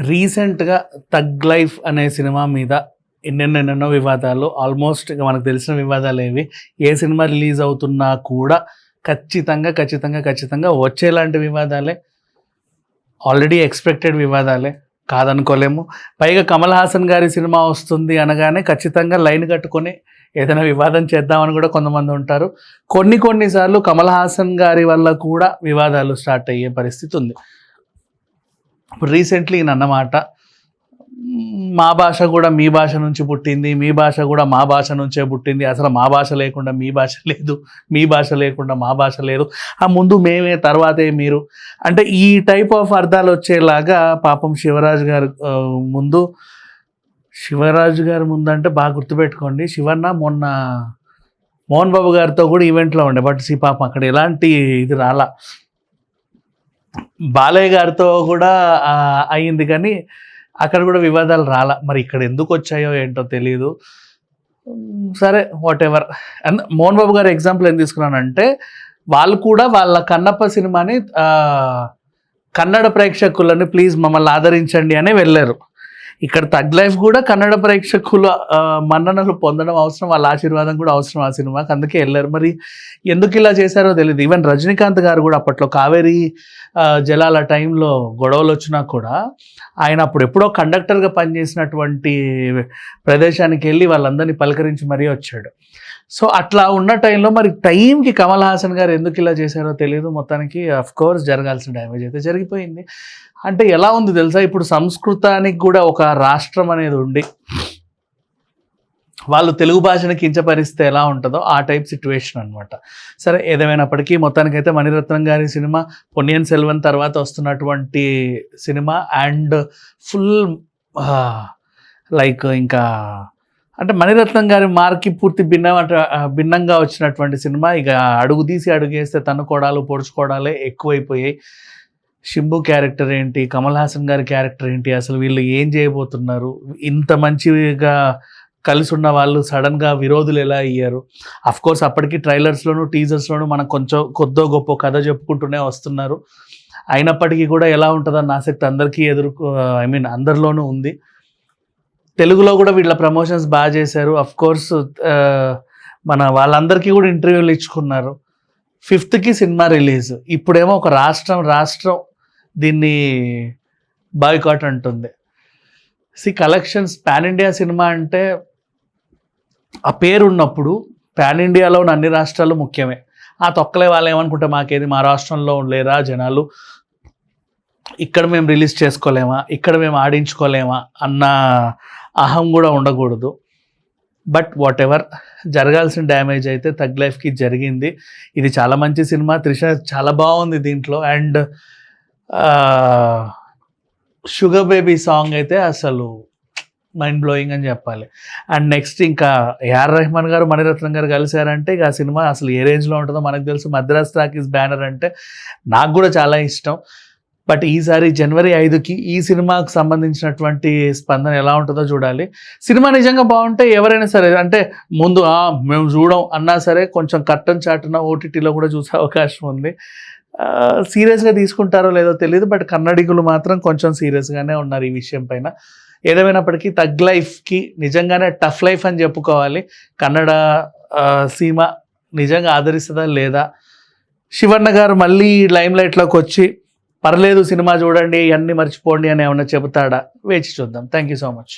రీసెంట్గా తగ్ లైఫ్ అనే సినిమా మీద ఎన్నెన్నెన్నెన్నో వివాదాలు ఆల్మోస్ట్ మనకు తెలిసిన వివాదాలు ఏవి ఏ సినిమా రిలీజ్ అవుతున్నా కూడా ఖచ్చితంగా ఖచ్చితంగా ఖచ్చితంగా వచ్చేలాంటి వివాదాలే ఆల్రెడీ ఎక్స్పెక్టెడ్ వివాదాలే కాదనుకోలేము. పైగా కమల్ హాసన్ గారి సినిమా వస్తుంది అనగానే ఖచ్చితంగా లైన్ కట్టుకొని ఏదైనా వివాదం చేద్దామని కూడా కొంతమంది ఉంటారు. కొన్ని కొన్నిసార్లు కమల్ హాసన్ గారి వల్ల కూడా వివాదాలు స్టార్ట్ అయ్యే పరిస్థితి ఉంది. ఇప్పుడు రీసెంట్లీ ఈయన అన్నమాట మా భాష కూడా మీ భాష నుంచి పుట్టింది మీ భాష కూడా మా భాష నుంచే పుట్టింది. అసలు మా భాష లేకుండా మీ భాష లేదు మీ భాష లేకుండా మా భాష లేదు. ఆ ముందు మేమే తర్వాతే మీరు. అంటే ఈ టైప్ ఆఫ్ అర్థాలు వచ్చేలాగా పాపం శివరాజు గారు ముందు శివరాజు గారి ముందు అంటే బాగా గుర్తుపెట్టుకోండి. శివన్న మొన్న మోహన్ బాబు గారితో కూడా ఈవెంట్లో ఉండే. బట్ సి పాపం అక్కడ ఎలాంటి ఇది రాలా. బాలయ్య గారితో కూడా అయింది అయ్యింది కానీ అక్కడ కూడా వివాదాలు రాలా. మరి ఇక్కడ ఎందుకు వచ్చాయో ఏంటో తెలియదు సరే whatever and Mohan Babu garu example ఏం తీసుకున్నానంటే వాళ్ళు కూడా వాళ్ళ కన్నప్ప సినిమాని కన్నడ ప్రేక్షకులని ప్లీజ్ మమ్మల్ని ఆదరించండి అని వెళ్ళారు. ఇక్కడ తగ్ లైఫ్ కూడా కన్నడ ప్రేక్షకుల మన్ననలు పొందడం అవసరం వాళ్ళ ఆశీర్వాదం కూడా అవసరం ఆ సినిమాకి. అందుకే వెళ్ళారు. మరి ఎందుకు ఇలా చేశారో తెలియదు ఈవెన్ రజనీకాంత్ గారు కూడా అప్పట్లో కావేరీ జలాల టైంలో గొడవలు వచ్చినా కూడా ఆయన అప్పుడు ఎప్పుడో కండక్టర్గా పనిచేసినటువంటి ప్రదేశానికి వెళ్ళి వాళ్ళందరినీ పలకరించి మరీ వచ్చాడు. సో అట్లా ఉన్న టైంలో మరి టైంకి కమల్ హాసన్ గారు ఎందుకు ఇలా చేశారో తెలియదు మొత్తానికి అఫ్ కోర్స్ జరగాల్సిన డ్యామేజ్ అయితే జరిగిపోయింది. అంటే ఎలా ఉంది తెలుసా? ఇప్పుడు సంస్కృతానికి కూడా ఒక రాష్ట్రం అనేది ఉండి వాళ్ళు తెలుగు భాషను కించపరిస్తే ఎలా ఉంటుందో ఆ టైప్ సిచ్యువేషన్ అనమాట సరే ఏదేమైనప్పటికీ మొత్తానికైతే మణిరత్నం గారి సినిమా పొన్నియన్ సెల్వన్ తర్వాత వస్తున్నటువంటి సినిమా అండ్ ఫుల్ లైక్ ఇంకా అంటే మణిరత్నం గారి మార్కి పూర్తి భిన్న భిన్నంగా వచ్చినటువంటి సినిమా ఇక అడుగు తీసి అడుగేస్తే తన్నుకోడాలు పొడుచుకోవడాలే ఎక్కువైపోయాయి. షింబు క్యారెక్టర్ ఏంటి? కమల్ హాసన్ గారి క్యారెక్టర్ ఏంటి? అసలు వీళ్ళు ఏం చేయబోతున్నారు? ఇంత మంచిగా కలిసి ఉన్న వాళ్ళు సడన్గా విరోధులు ఎలా అయ్యారు? కోర్స్ అప్పటికి ట్రైలర్స్లోను టీజర్స్లోను మనం కొంచెం కొద్దో గొప్ప కథ చెప్పుకుంటూనే వస్తున్నారు. అయినప్పటికీ కూడా ఎలా ఉంటుందన్న ఆసక్తి అందరికీ ఎదుర్కో ఐ మీన్ అందరిలోనూ ఉంది. తెలుగులో కూడా వీళ్ళ ప్రమోషన్స్ బాగా చేశారు. కోర్స్ మన వాళ్ళందరికీ కూడా ఇంటర్వ్యూలు ఇచ్చుకున్నారు. ఫిఫ్త్కి సినిమా రిలీజ్. ఇప్పుడేమో ఒక రాష్ట్రం రాష్ట్రం దీన్ని బాయ్కాట్ అంటుంది. సి కలెక్షన్స్ పాన్ ఇండియా సినిమా అంటే ఆ పేరు ఉన్నప్పుడు పాన్ ఇండియాలో ఉన్న అన్ని రాష్ట్రాలు ముఖ్యమే. ఆ తొక్కలే వాళ్ళు ఏమనుకుంటే మాకేది? మా రాష్ట్రంలో లేరా జనాలు? ఇక్కడ మేము రిలీజ్ చేసుకోలేమా? ఇక్కడ మేము ఆడించుకోలేమా? అన్న అహం కూడా ఉండకూడదు. బట్ వాట్ ఎవర్ జరగాల్సిన డ్యామేజ్ అయితే తగ్ లైఫ్కి జరిగింది. ఇది చాలా మంచి సినిమా. త్రిష చాలా బాగుంది దీంట్లో. అండ్ షుగర్ బేబీ సాంగ్ అయితే అసలు మైండ్ బ్లోయింగ్ అని చెప్పాలి. అండ్ నెక్స్ట్ ఇంకా ఏఆర్ రెహమాన్ గారు మణిరత్నం గారు కలిశారంటే ఇక ఆ సినిమా అసలు ఏ రేంజ్లో ఉంటుందో మనకు తెలుసు. మద్రాస్ టాకీస్ బ్యానర్ అంటే నాకు కూడా చాలా ఇష్టం. బట్ ఈసారి జనవరి ఐదుకి ఈ సినిమాకు సంబంధించినటువంటి స్పందన ఎలా ఉంటుందో చూడాలి. సినిమా నిజంగా బాగుంటే ఎవరైనా సరే అంటే ముందు మేము చూడం అన్నా సరే కొంచెం కట్టన్ చాటున ఓటీటీలో కూడా చూసే అవకాశం ఉంది. సీరియస్గా తీసుకుంటారో లేదో తెలియదు బట్ కన్నడిగులు మాత్రం కొంచెం సీరియస్గానే ఉన్నారు ఈ విషయం పైన. ఏదేమైనప్పటికీ తగ్ లైఫ్కి నిజంగానే టఫ్ లైఫ్ అని చెప్పుకోవాలి. కన్నడ సీమ నిజంగా ఆదరిస్తుందా లేదా? శివన్న గారు మళ్ళీ లైమ్ లైట్లోకి వచ్చి పర్లేదు సినిమా చూడండి ఇవన్నీ మర్చిపోండి అని ఏమన్నా చెబుతాడా? వేచి చూద్దాం. Thank you so much.